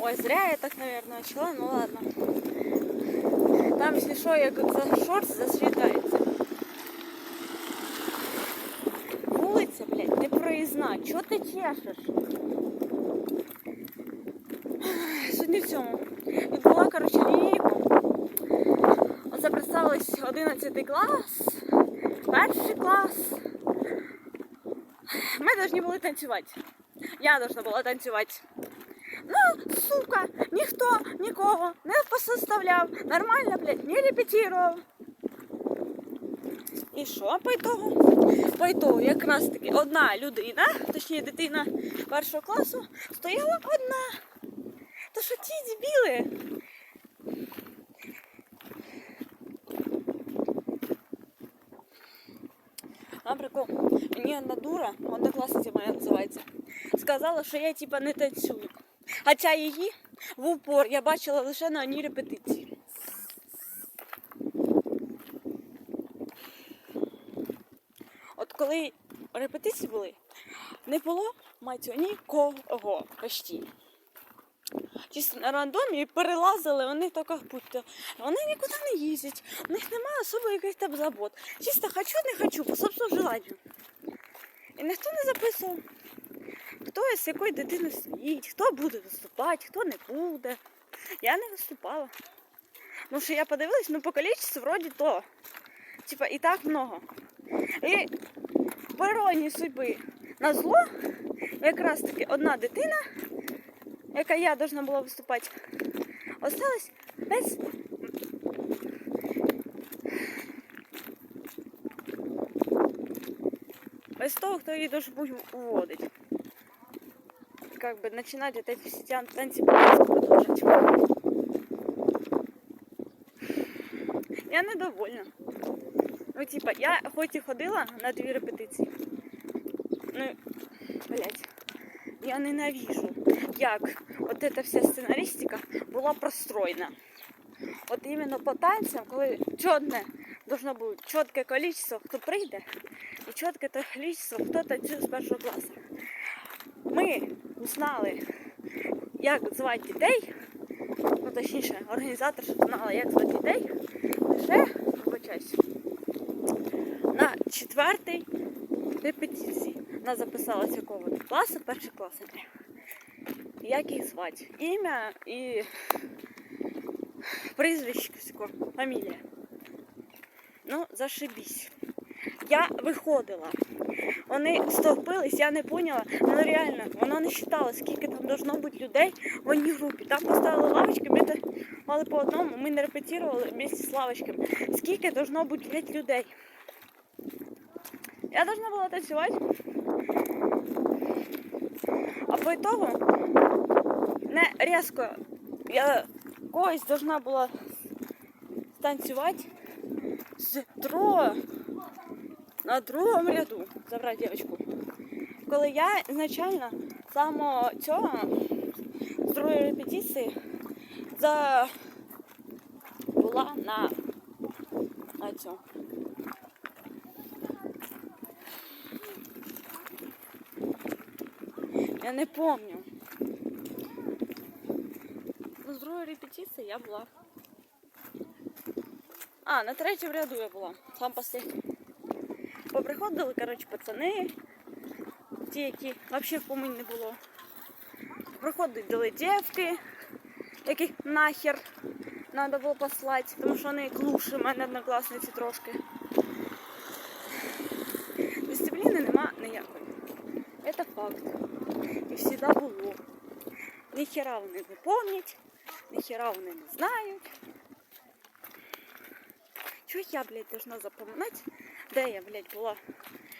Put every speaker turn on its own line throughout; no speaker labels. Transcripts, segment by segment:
Ой, зря я так, наверное, начала, ну ладно. Там, если что, як за шорт засвітається. Вулиця, блядь, не проїзна. Чого ти чешеш? Суть не в цьому. Відбула, коротше, лінійку. Оце представились 11 клас, перший клас. Ми повинні були танцювати. Я должна була танцювати. Ну, сука, ніхто нікого не посоставляв. Нормально, блядь, не репетировав. І що по ітогу? По ітогу якраз таки одна людина, точніше дитина першого класу, стояла одна. То що ті дебіли? А прикол, мені одна дура, однокласниця моя називається, сказала, що я типа не танцюю. Хоча її в упор я бачила лише на одній репетиції. От коли репетиції були, не було мать нікого почти. Чисто на рандомі перелазили, вони тільки будь-то. Вони нікуди не їздять, у них немає особо якихось там забот. Чисто хочу, не хочу, по собственному желанню. І ніхто не записував, хто з якої дитини стоїть, хто буде виступати, хто не буде. Я не виступала. Ну що я подивилась, ну по кількості вроді то. Типа і так много. І по судьби на зло якраз таки одна дитина, яка я должна була виступати, осталась без. Без того, хто її должен був уводити Как бы начинать опять все тян- танцы продолжить. Я недовольна. Ну, типа, я хоч і ходила на дві репетиції. Ну, блять, я ненавижу, як от эта вся сценаристика була простроєна. От іменно по танцям, коли чотне должно бути чітке количество, хто прийде, і чітке то количество, хто танцює з першого класу. Ми знали, як звати дітей, ну точніше, організатор знала, як звати дітей, лише вибачаюсь, на четвертій репетиції. Нас записалася якого класу, перший клас. Як їх звати? Ім'я і прізвище, фамілія. Ну, зашибісь. Я виходила. Вони стовпились, я не поняла. Ну реально, воно не вважало, скільки там должно бути людей в одній групі. Там поставили лавочки, ми мали по одному, ми не репетували вместе з лавочками. Скільки должно бути людей. Я должна була танцювати. А по итогу не різко я когось должна була танцювати з другого на другому ряду забрати дівчинку. Коли я ізначально самого цього з другої репетиції за була на, на цьому. Я не помню. Ну, з другої репетиції я була. А, на третьому ряду я була. Сам последній. Поприходили, коротше, пацани, ті, які взагалі в поминь не було. Приходили дівки, яких нахер треба було послати, тому що вони клуші, в мене однокласниці трошки. Дисципліни нема ніякої. Це факт. І завжди було. Ніхера вони не пам'ятають, ніхера вони не знають. Чого я, блядь, должна запам'ятати, де я, блядь, була?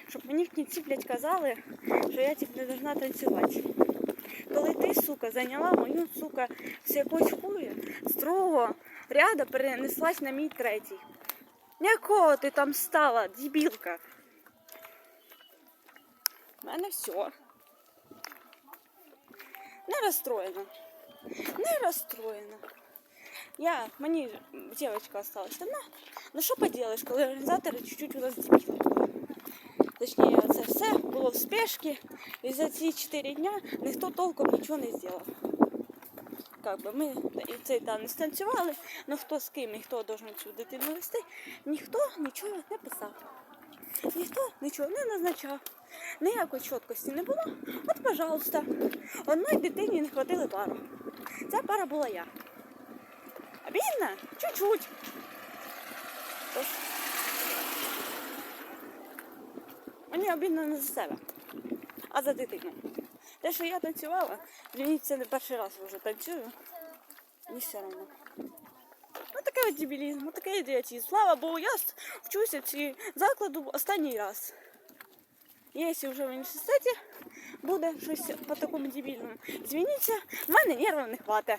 Щоб мені в кінці, блядь, казали, що я типу, не должна танцювати. Коли ти, сука, зайняла мою, сука, з якогось хуя, з другого ряда перенеслась на мій третій. Якого ти там стала, дебілка? У мене все. Не розстроєна. Не розстроєна. Я, мені девочка осталась одна. Ну що поделаешь, коли організатори чуть-чуть у нас дебіли. Точніше, це все було в спешці, і за ці 4 дня ніхто толком нічого не зробив. як би, ми і цей танець танцювали, ну хто з ким і хто должен цю дитину вести, ніхто нічого не писав. Ніхто нічого не назначав. Ніякої чіткості не було. От, пожалуйста, одної дитині не хватило пару. Ця пара була я. А бідна? Чуть-чуть. Мені обідно не за себе, а за дитину. Те, що я танцювала, мені це не перший раз вже танцюю. Мені все одно. Ну таке от дебілізм, такий ідіотизм. Слава Богу, я вчуся в цій закладу останній раз. Якщо вже в університеті буде щось по такому дебільному, звініться, в мене нервів не хватить.